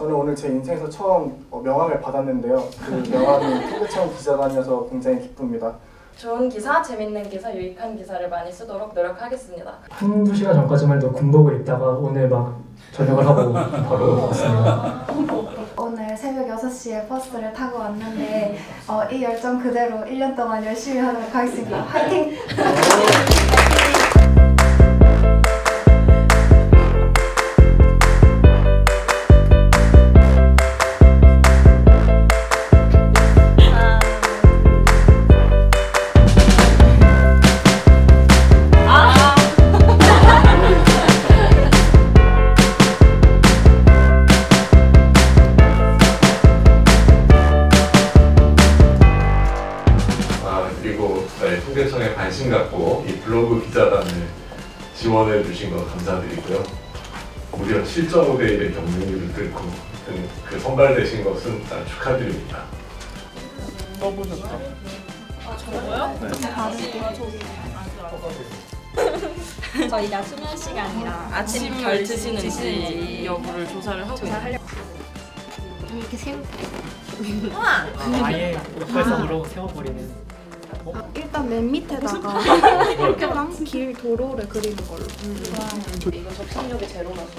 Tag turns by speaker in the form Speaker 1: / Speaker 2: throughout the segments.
Speaker 1: 저는 오늘 제 인생에서 처음 어, 명함을 받았는데요. 그 명함이 통계청 기자단이어서 굉장히 기쁩니다.
Speaker 2: 좋은 기사, 재밌는 기사, 유익한 기사를 많이 쓰도록 노력하겠습니다.
Speaker 3: 한두 시간 전까지만 해도 군복을 입다가 오늘 막 저녁을 하고 바로 왔습니다.
Speaker 4: 오늘 새벽 6시에 버스를 타고 왔는데 어, 이 열정 그대로 1년 동안 열심히 하도록 하겠습니다. 화이팅!
Speaker 5: 그리고 네, 통계청에 관심 갖고 이 블로그 기자단을 지원해 주신 거 감사드리고요. 무려 7.5대 1의 경쟁률을 뚫고 그, 그 선발되신 것은 난 축하드립니다.
Speaker 6: 저희가 수면 시간이랑
Speaker 2: 아침 별 드시는지 여부를 조사를 하고
Speaker 6: 이렇게 세우
Speaker 3: 아예 역발상으로 세워버리는.
Speaker 4: 일단 맨 밑에다가 이렇게랑 길 도로를 그리는 걸로.
Speaker 2: 이거 접속력이 제로라서.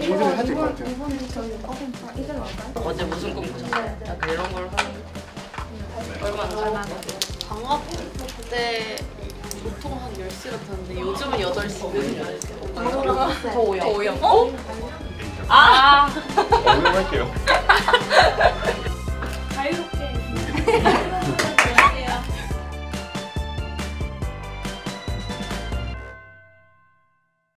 Speaker 1: 이걸 해줄 것 같아요.
Speaker 4: 이번에 저희 어, 아, 이대로 할까요?
Speaker 2: 어제 무슨 꿈 꾸셨어요? 약간 이런 걸 하는 얼마나 잘
Speaker 7: 방학 때 보통 한 10시 같았는데 요즘은 8시.
Speaker 2: 더 오염. 더 오염. 어? 아